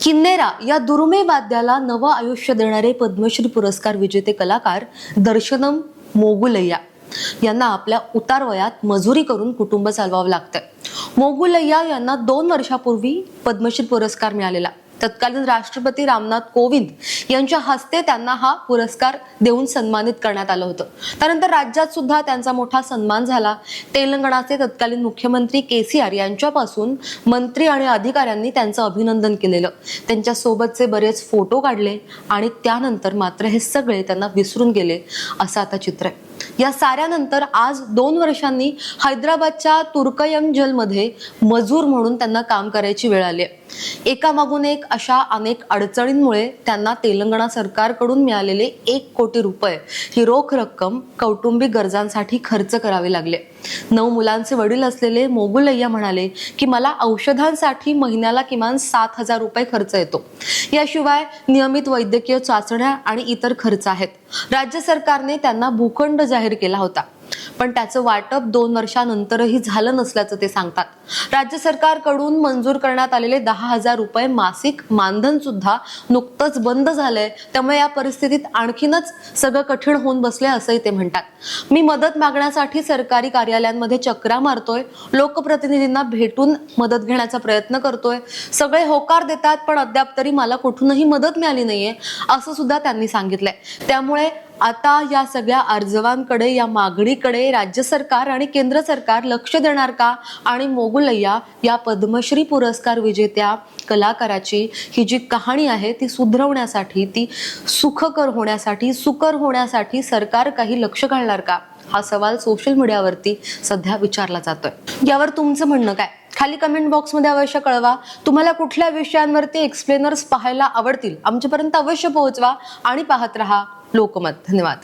किन्नेरा या दुर्मिळ वाद्याला नवं आयुष्य देणारे पद्मश्री पुरस्कार विजेते कलाकार दर्शनम मोगुलय्या यांना आपल्या उतार वयात मजुरी करून कुटुंब चालवावं लागतंय. मोगुलय्या यांना दोन वर्षापूर्वी पद्मश्री पुरस्कार मिळालेला. तत्कालीन राष्ट्रपती रामनाथ कोविंद यांच्या हस्ते त्यांना हा पुरस्कार देऊन सन्मानित करण्यात आलं होतं. त्यानंतर राज्यात सुद्धा त्यांचा मोठा सन्मान झाला. तेलंगणाचे तत्कालीन मुख्यमंत्री के सी आर यांच्यापासून मंत्री आणि अधिकाऱ्यांनी त्यांचं अभिनंदन केलेलं. त्यांच्या सोबतचे बरेच फोटो काढले आणि त्यानंतर मात्र हे सगळे त्यांना विसरून गेले असं आता चित्र आहे. या साऱ्यानंतर आज दोन वर्षांनी हैदराबादच्या तुर्कयम जेलमध्ये मजूर म्हणून त्यांना काम करायची वेळ आली आहे. एकामागून एक अशा अनेक अडचणींमुळे त्यांना तेलंगणा सरकारकडून मिळालेले एक कोटी रुपये ही रोख रक्कम कौटुंबिक गरजांसाठी खर्च करावे लागले. नऊ मुलांचे वडील असलेले मोगुलय्या म्हणाले की मला औषधांसाठी महिन्याला किमान सात हजार रुपये खर्च येतो. याशिवाय नियमित वैद्यकीय चाचण्या आणि इतर खर्च आहेत. राज्य सरकारने त्यांना भूखंड जाहीर केला होता. पण त्याचं वाटप दोन वर्षानंतरही झालं नसल्याचं ते सांगतात. राज्य सरकारकडून मंजूर करण्यात आलेले दहा हजार रुपये मासिक मानधन सुद्धा नुकतंच बंद झालंय. त्यामुळे या परिस्थितीत आणखीनच सगळं कठीण होऊन बसले असंही ते म्हणतात. मी मदत मागण्यासाठी सरकारी कार्यालयांमध्ये चक्रा मारतोय. लोकप्रतिनिधींना भेटून मदत घेण्याचा प्रयत्न करतोय. सगळे होकार देतात पण अद्याप तरी मला कुठूनही मदत मिळाली नाहीये असं सुद्धा त्यांनी सांगितलंय. त्यामुळे आता या सगळ्या अर्जवांकडे या मागणी मागणीकडे राज्य सरकार आणि केंद्र सरकार लक्ष देणार का? आणि मोगुलय्या या पद्मश्री पुरस्कार विजेत्या कलाकाराची ही जी कहाणी आहे ती सुधरवण्यासाठी ती सुखकर होण्यासाठी सुकर होण्यासाठी सरकार काही लक्ष घालणार का? हा सवाल सोशल मीडियावरती सध्या विचारला जातोय. यावर तुमचं म्हणणं काय? खाली कमेंट बॉक्समध्ये अवश्य कळवा. तुम्हाला कुठल्या विषयांवरती एक्सप्लेनर्स पाहायला आवडतील आमच्यापर्यंत अवश्य पोहोचवा आणि पाहत रहा लोकमत. धन्यवाद.